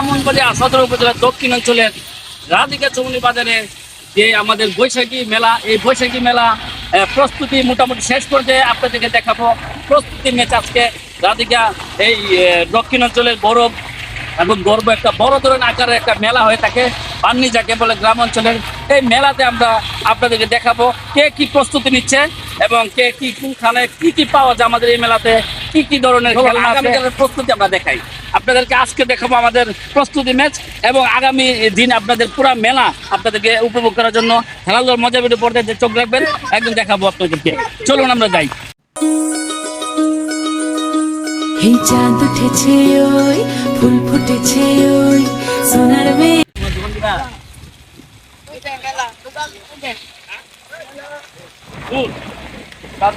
ব্রাহ্মণবাড়িয়া সদর উপজেলার দক্ষিণ অঞ্চলের রাধিকা চৌমনি বাজারে যে আমাদের বৈশাখী মেলা এই বৈশাখী মেলা প্রস্তুতি মোটামুটি শেষ পর্যায়ে আপনাদেরকে দেখাবো। প্রস্তুতি ম্যাচ আজকে রাধিকা এই দক্ষিণ অঞ্চলের গৌরব এবং গর্ব একটা বড় ধরনের আকারের একটা মেলা হয়ে থাকে পান্নি যাকে বলে গ্রাম অঞ্চলের। এই মেলাতে আমরা আপনাদেরকে দেখাবো কে কি প্রস্তুতি নিচ্ছে এবং কে কি কোনখানে কি কি পাওয়া যায় আমাদের এই মেলাতে কি কি ধরনের প্রস্তুতি আমরা দেখাই। আপনাদেরকে আজকে দেখাবো আমাদের প্রস্তুতি ম্যাচ এবং আগামী দিন আপনাদের পুরো মেলা আপনাদেরকে উপভোগ করার জন্য খেলাধুলার মজা ভিডিও পর্দায় যে চোখ রাখবেন একদম দেখাবো আপনাদেরকে। চলুন আমরা যাই। এই চাঁদ উঠেছে ওই ফুল ফুটেছে ওই সোনার মেয়ে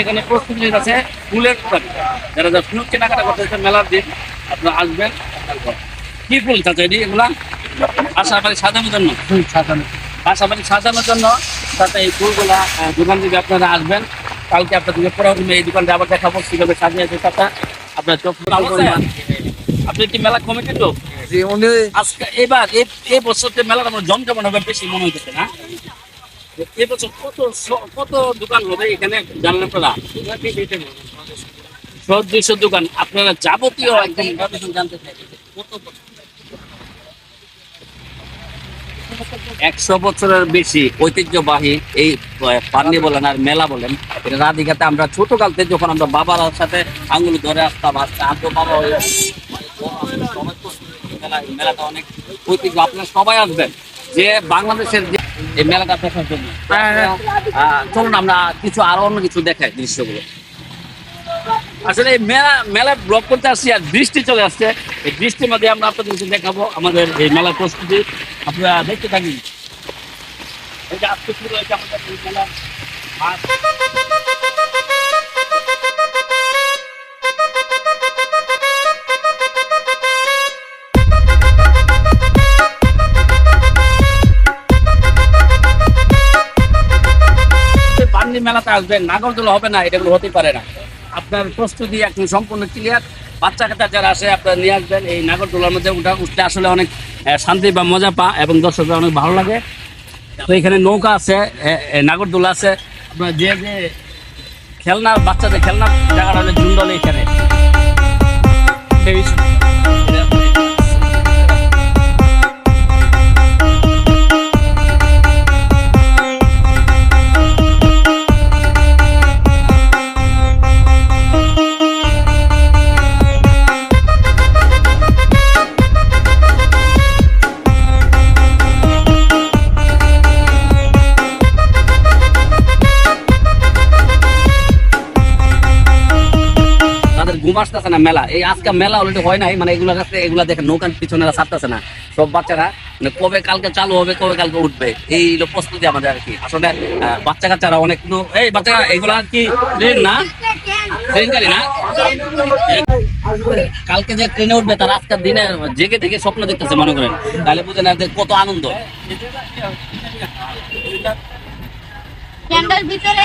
এখানে প্রস্তুতি আছে ফুলের দোকান যারা যারা ফুল কেনাকাটা করতেছে মেলার দিন আপনারা আসবেন কি ফুল চাচ্ছে এটি এগুলা? আশা বাড়ি সাজানোর জন্য? সাজানো আশা বাড়ি সাজানোর জন্য তাতে এই ফুলগুলা দোকান থেকে আপনারা আসবেন। কালকে আপনাদেরকে পরবর্তী এই দোকানটা আবার দেখাবো কীভাবে সাজিয়েছে তাতে আপনার চোখ আপনি কি মেলা কমিটি তো? আজকে এবার এই এই বছরতে মেলার আমার জমজমান হবে বেশি মনে হইতেছে না। এবছর কত কত দোকান হবে এখানে জানেন আপনারা দুইশো দোকান। আপনারা যাবতীয় একদম জানতে কত বছর? একশো বছরের বেশি ঐতিহ্যবাহী এই পান্নি বলেন আর মেলা বলেন এটা রাধিকাতে আমরা ছোট কালতে যখন আমরা বাবার সাথে আঙুল ধরে আসতাম আব্বু বাবা হয়ে মানে আমরা সবাই তো এই মেলা এই মেলাটা অনেক ঐতিহ্য। আপনারা সবাই আসবেন যে বাংলাদেশের যে এই মেলাটা দেখার জন্য আহ, চলুন আমরা কিছু আরও অন্য কিছু দেখাই দৃশ্যগুলো। আসলে এই মেলা মেলা ব্লক করতে আসছি আর বৃষ্টি চলে আসছে। এই বৃষ্টির মধ্যে আমরা আপনাদেরকে দেখাবো আমাদের এই মেলার প্রস্তুতি। আপনারা দেখতে আর মেলাতে আসবেন, নাগরদোলা হবে না, এটা হতে পারে না। আপনার প্রস্তুতি এখন সম্পূর্ণ ক্লিয়ার বাচ্চা কাচ্চা যারা আসে আপনারা নিয়ে আসবেন। এই নাগরদোলার মধ্যে উঠা, উঠতে আসলে অনেক শান্তি বা মজা পা, এবং দর্শকরা অনেক ভালো লাগে। তো এখানে নৌকা আছে নাগরদোলা আছে। আপনার যে যে খেলনা, বাচ্চাদের খেলনা, জায়গাটা হলে ঝুন্ডলে এখানে। ঘুম আসতেছে না মেলা। এই আজকে মেলা অলরেডি হয় নাই মানে এগুলা কাছে এগুলা দেখে নৌকার পিছনে ছাড়তেছে না। সব বাচ্চারা মানে কবে কালকে চালু হবে কবে কালকে উঠবে এই হলো প্রস্তুতি আমাদের আর কি। আসলে বাচ্চা কাচ্চারা অনেক এই বাচ্চারা এগুলা কি ট্রেন না? ট্রেন গাড়ি না? কালকে যে ট্রেনে উঠবে তার আজকের দিনে জেগে থেকে স্বপ্ন দেখতেছে মনে করেন। তাহলে বুঝে না যে কত আনন্দ। ক্যান্ডার ভিতরে।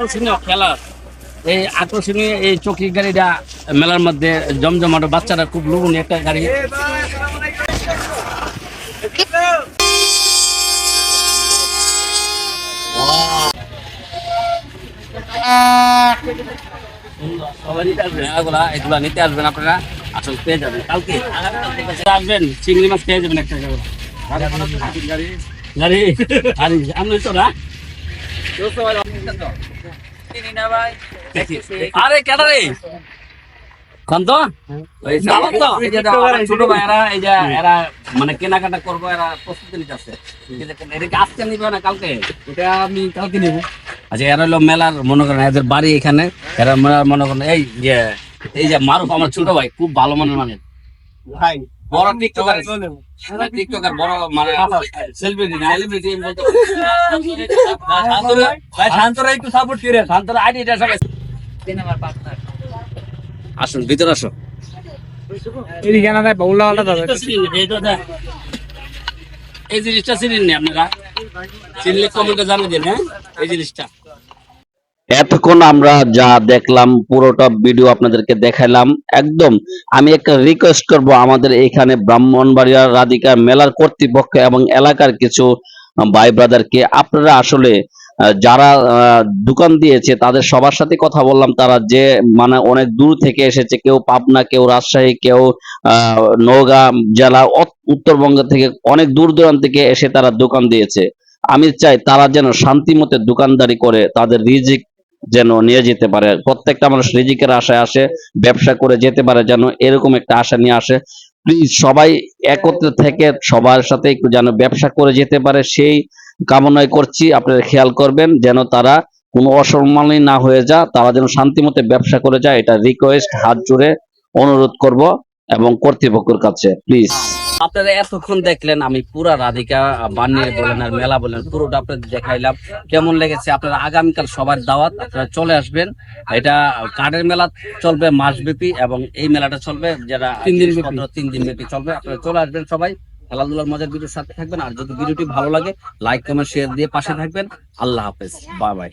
আকর্ষণীয় খেলা। এই আকর্ষণীয় এই চকি গাড়িটা মেলার মধ্যে জমজমাট বাচ্চারা খুব লুবনি একটা গাড়ি। এগুলা এগুলা নিতে আসবেন আপনারা আসল পেয়ে যাবেন। কালকে। আসবেন চিংড়ি মাছ পেয়ে যাবেন একটা। গাড়ি। গাড়ি আমি তো না? আরে কেন রে? ছোট ভাইয়েরা এই যে এরা মানে কেনাকাটা করব এরা প্রস্তুতি নিতেছে এটা আজকে নিবে না কালকে? এটা আমি কালকে নেব। আচ্ছা এরা হলো মেলার মনে করেন এদের বাড়ি এখানে। এরা মেলার মনে করেন এই যে এই যে মারুফ আমার ছোট ভাই খুব ভালো মানের মানে ভাই বড় টিকটকার টিকটকার বড় মানে সেলিব্রিটি না সেলিব্রিটি বলতে ভাই। শান্তরা একটু সাপোর্ট করে। শান্তর আইডিটা সবাই আসুন ভিতরে আসো। এদিকে না ভাই বাউলা আলাদা যাবে এই জিনিসটা চিনেন নি আপনারা? চিনলে কমেন্টে জানিয়ে দিন হ্যাঁ? এই জিনিসটা। এতক্ষণ আমরা যা দেখলাম, পুরোটা ভিডিও আপনাদেরকে দেখালাম। একদম আমি একটা রিকোয়েস্ট করব আমাদের এখানে ব্রাহ্মণবাড়িয়া রাধিকা মেলার কর্তৃপক্ষ এবং এলাকার কিছু ভাই ব্রাদারকে আপনারা আসলে যারা দোকান দিয়েছে, তাদের সবার সাথে কথা বললাম। তারা যে মানে অনেক দূর থেকে এসেছে, কেউ পাবনা, কেউ রাজশাহী, কেউ নওগাঁ জেলা উত্তরবঙ্গ থেকে অনেক দূর দূরান্ত থেকে এসে তারা দোকান দিয়েছে। আমি চাই তারা যেন শান্তি মতে দোকানদারি করে, তাদের রিজিক যেন নিয়ে যেতে পারে। প্রত্যেকটা মানুষ রিজিকের আশায় আসে, ব্যবসা করে যেতে পারে যেন এরকম একটা আশা নিয়ে আসে। প্লিজ সবাই একত্রে থেকে সবার সাথে একটু যেন ব্যবসা করে যেতে পারে, সেই কামনায় করছি। আপনারা খেয়াল করবেন যেন তারা কোনো অসম্মানই না হয়ে যা তারা যেন শান্তিমতে ব্যবসা করে যায়, এটা রিকোয়েস্ট হাত জুড়ে অনুরোধ করব এবং কর্তৃপক্ষের কাছে। প্লিজ আপনারা এতক্ষণ দেখলেন আমি পুরা রাধিকা বানিয়ে বলেন আর মেলা বলেন পুরোটা আপনাদের দেখাইলাম। কেমন লেগেছে? আপনারা আগামীকাল সবার দাওয়াত আপনারা চলে আসবেন। এটা কার্ডের মেলা চলবে মাসব্যাপী এবং এই মেলাটা চলবে যারা তিন দিন তিন দিন ব্যাপী চলবে আপনারা চলে আসবেন সবাই। খেলাধুলার মজার ভিডিওর সাথে থাকবেন আর যদি ভিডিওটি ভালো লাগে লাইক কমেন্ট শেয়ার দিয়ে পাশে থাকবেন। আল্লাহ হাফেজ। Bye bye.